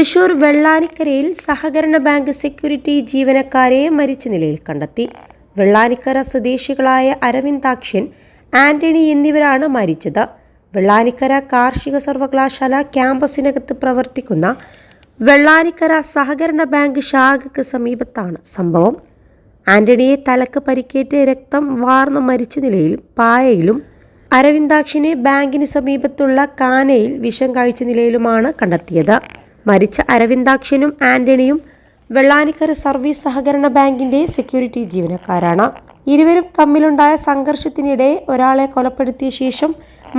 തൃശൂർ വെള്ളാനിക്കരയിൽ സഹകരണ bank security ജീവനക്കാരെ മരിച്ച നിലയിൽ കണ്ടെത്തി. വെള്ളാനിക്കര സ്വദേശികളായ അരവിന്ദാക്ഷൻ ആന്റണി എന്നിവരാണ് മരിച്ചത്. വെള്ളാനിക്കര കാർഷിക സർവകലാശാല ക്യാമ്പസിനകത്ത് പ്രവർത്തിക്കുന്ന വെള്ളാനിക്കര സഹകരണ ബാങ്ക് ശാഖയ്ക്ക് സമീപത്താണ് സംഭവം. ആന്റണിയെ തലക്ക് പരിക്കേറ്റ് രക്തം വാർന്നു മരിച്ച നിലയിൽ പായയിലും അരവിന്ദാക്ഷിനെ ബാങ്കിന് സമീപത്തുള്ള കാനയിൽ വിഷം കഴിച്ച നിലയിലുമാണ് കണ്ടെത്തിയത്. മരിച്ച അരവിന്ദാക്ഷനും ആന്റണിയും വെള്ളാനിക്കര സർവീസ് സഹകരണ ബാങ്കിന്റെ സെക്യൂരിറ്റി ജീവനക്കാരാണ്. ഇരുവരും തമ്മിലുണ്ടായ സംഘർഷത്തിനിടെ ഒരാളെ കൊലപ്പെടുത്തിയ ശേഷം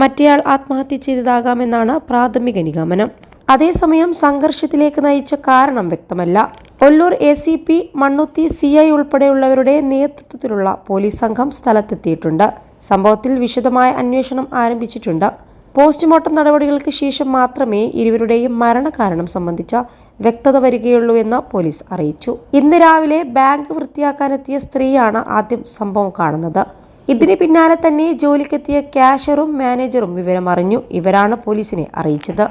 മറ്റേയാൾ ആത്മഹത്യ ചെയ്തതാകാമെന്നാണ് പ്രാഥമിക നിഗമനം. അതേസമയം സംഘർഷത്തിലേക്ക് നയിച്ച കാരണം വ്യക്തമല്ല. Ollur A C P Mannuthy C I ഉൾപ്പെടെയുള്ളവരുടെ നേതൃത്വത്തിലുള്ള പോലീസ് സംഘം സ്ഥലത്തെത്തിയിട്ടുണ്ട്. സംഭവത്തിൽ വിശദമായ അന്വേഷണം ആരംഭിച്ചിട്ടുണ്ട്. പോസ്റ്റ്മോർട്ടം നടപടികൾക്ക് ശേഷം മാത്രമേ ഇരുവരുടെയും മരണകാരണം സംബന്ധിച്ച വ്യക്തത വരികയുള്ളൂ എന്ന് പോലീസ് അറിയിച്ചു. ഇന്ന് രാവിലെ ബാങ്ക് വൃത്തിയാക്കാനെത്തിയ സ്ത്രീയാണ് ആദ്യം സംഭവം കാണുന്നത്. ഇതിന് പിന്നാലെ തന്നെ ജോലിക്കെത്തിയ ക്യാഷറും മാനേജറും വിവരം അറിഞ്ഞു. ഇവരാണ് പോലീസിനെ അറിയിച്ചത്.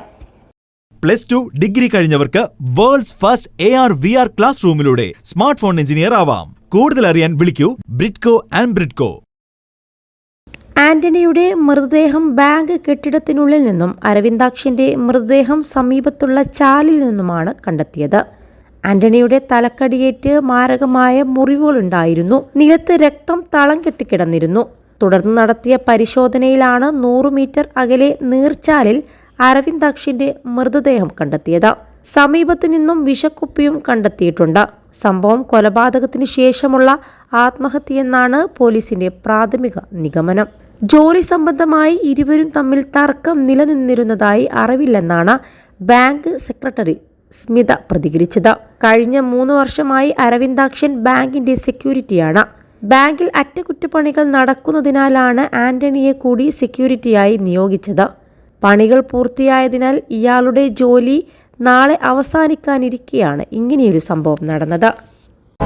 Plus two degree കഴിഞ്ഞവർക്ക് world's first A R V R class റൂമിലൂടെ smart phone engineer ആവാം. കൂടുതൽ അറിയാൻ വിളിക്കൂ ബ്രിഡ്കോ ആൻഡ് ബ്രിഡ്കോ. ആന്റണിയുടെ മൃതദേഹം ബാങ്ക് കെട്ടിടത്തിനുള്ളിൽ നിന്നും അരവിന്ദാക്ഷന്റെ മൃതദേഹം സമീപത്തുള്ള ചാലിൽ നിന്നുമാണ് കണ്ടെത്തിയത്. ആന്റണിയുടെ തലക്കടിയേറ്റ് മാരകമായ മുറിവുകളുണ്ടായിരുന്നു. നിലത്ത് രക്തം തളം കെട്ടിക്കിടന്നിരുന്നു. തുടർന്ന് നടത്തിയ പരിശോധനയിലാണ് നൂറ് മീറ്റർ അകലെ നീർച്ചാലിൽ അരവിന്ദാക്ഷിന്റെ മൃതദേഹം കണ്ടെത്തിയത്. സമീപത്തു നിന്നും വിഷക്കുപ്പിയും കണ്ടെത്തിയിട്ടുണ്ട്. സംഭവം കൊലപാതകത്തിന് ശേഷമുള്ള ആത്മഹത്യയെന്നാണ് പോലീസിന്റെ പ്രാഥമിക നിഗമനം. ജോലി സംബന്ധമായി ഇരുവരും തമ്മിൽ തർക്കം നിലനിന്നിരുന്നതായി അറിവില്ലെന്നാണ് ബാങ്ക് സെക്രട്ടറി സ്മിത പ്രതികരിച്ചത്. കഴിഞ്ഞ മൂന്ന് വർഷമായി അരവിന്ദാക്ഷൻ ബാങ്കിന്റെ സെക്യൂരിറ്റിയാണ്. ബാങ്കിൽ അറ്റകുറ്റപ്പണികൾ നടക്കുന്നതിനാലാണ് ആന്റണിയെ കൂടി സെക്യൂരിറ്റിയായി നിയോഗിച്ചത്. പണികൾ പൂർത്തിയായതിനാൽ ഇയാളുടെ ജോലി നാളെ അവസാനിക്കാനിരിക്കെയാണ് ഇങ്ങനെയൊരു സംഭവം നടന്നത്.